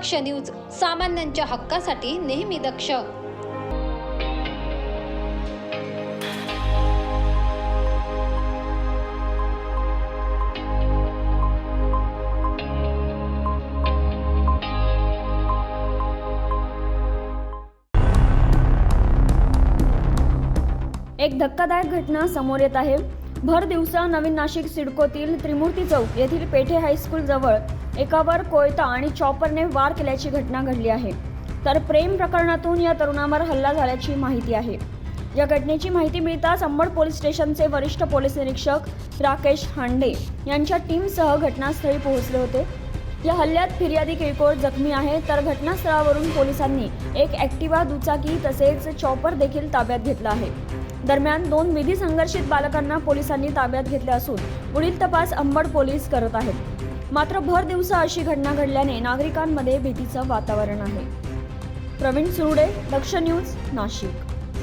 दक्ष news सामान्यांच्या हक्कासाठी नेहमी दक्ष. एक धक्कादायक घटना समोर येत आहे. भर दिवसा नवीन नाशिक सिडकोतील त्रिमूर्ती चौक येथील पेठे हायस्कूल जवळ एकावर कोयता आणि चॉपरने वार केल्याची घटना घडली आहे. तर प्रेम प्रकरणातून या तरुणावर हल्ला झाल्याची माहिती आहे. या घटनेची माहिती मिळताच अंबड पोलीस स्टेशनचे वरिष्ठ पोलीस निरीक्षक राकेश हांडे यांच्या टीमसह घटनास्थळी पोहोचले होते. या हल्ल्यात फिर्यादी किरकोळ जखमी आहे तर घटनास्थळावरून पोलिसांनी एक ॲक्टिवा दुचाकी तसेच चॉपर देखील ताब्यात घेतला आहे. दरम्यान दोन विधी संघर्षित बालकांना पोलिसांनी ताब्यात घेतले असून पुढील तपास अंबड पोलीस करत आहेत. मात्र भर दिवसा अशी घटना घडल्याने नागरिकांमध्ये भीतीचं वातावरण आहे. प्रवीण सुरुडे दक्ष न्यूज नाशिक.